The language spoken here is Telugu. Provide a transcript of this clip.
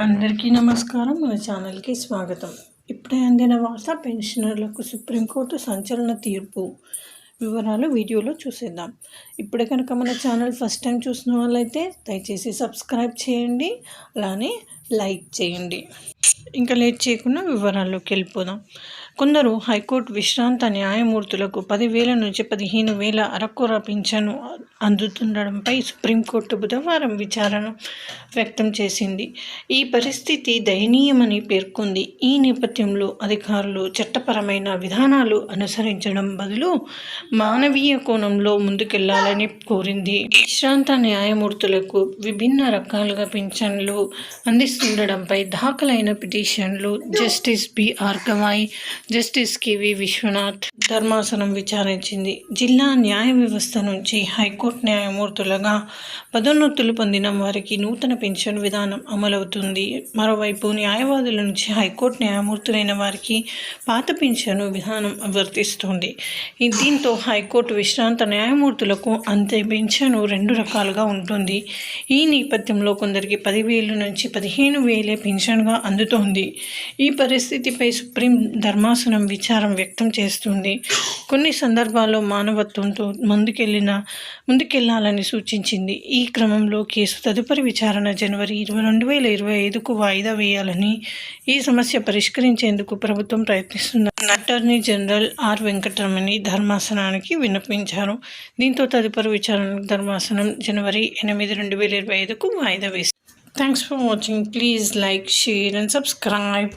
అందరికీ నమస్కారం. మన ఛానల్కి స్వాగతం. ఇప్పుడే అందిన వార్త పెన్షనర్లకు సుప్రీంకోర్టు సంచలన తీర్పు. వివరాలు వీడియోలో చూసేద్దాం. ఇప్పుడే కనుక మన ఛానల్ ఫస్ట్ టైం చూసిన వాళ్ళైతే దయచేసి సబ్స్క్రైబ్ చేయండి అలానే లైక్ చేయండి. ఇంకా లేట్ చేయకుండా వివరాల్లోకి వెళ్ళిపోదాం. కొందరు హైకోర్టు విశ్రాంత న్యాయమూర్తులకు పదివేల నుంచి పదిహేను వేల అరకొర పింఛను అందుతుండడంపై సుప్రీంకోర్టు బుధవారం విచారణ వ్యక్తం చేసింది. ఈ పరిస్థితి దయనీయమని పేర్కొంది. ఈ నేపథ్యంలో అధికారులు చట్టపరమైన విధానాలు అనుసరించడం బదులు మానవీయ కోణంలో ముందుకెళ్ళాలని కోరింది. విశ్రాంత న్యాయమూర్తులకు విభిన్న రకాలుగా పింఛన్లు అందిస్తుండడంపై దాఖలైన పిటిషన్లు justice B R Gavai justice K V Viswanath ధర్మాసనం విచారించింది. జిల్లా న్యాయ వ్యవస్థ నుంచి హైకోర్టు న్యాయమూర్తులుగా పదోన్నతులు పొందిన వారికి నూతన పెన్షన్ విధానం అమలవుతుంది. మరోవైపు న్యాయవాదుల నుంచి హైకోర్టు న్యాయమూర్తులైన వారికి పాత పెన్షన్ విధానం వర్తిస్తుంది. దీంతో హైకోర్టు విశ్రాంత న్యాయమూర్తులకు అంతే పెన్షన్ రెండు రకాలుగా ఉంటుంది. ఈ నేపథ్యంలో కొందరికి పదివేలు నుంచి పదిహేను వేలే పెన్షన్గా అందుతోంది. ఈ పరిస్థితిపై సుప్రీం ధర్మాసనం విచారం వ్యక్తం చేస్తుంది. కొన్ని సందర్భాల్లో మానవత్వంతో ముందుకెళ్ళిన ముందుకెళ్ళాలని సూచించింది. ఈ క్రమంలో కేసు తదుపరి విచారణ జనవరి ఇరవై రెండు వేల ఇరవై ఐదుకు వాయిదా వేయాలని ఈ సమస్య పరిష్కరించేందుకు ప్రభుత్వం ప్రయత్నిస్తుంది అటార్నీ జనరల్ ఆర్ వెంకటరమణి ధర్మాసనానికి విన్నపించారు. దీంతో తదుపరి విచారణ ధర్మాసనం జనవరి ఎనిమిది రెండు వేల ఇరవై ఐదుకు వాయిదా వేసింది. Thanks for watching. Please like share and subscribe.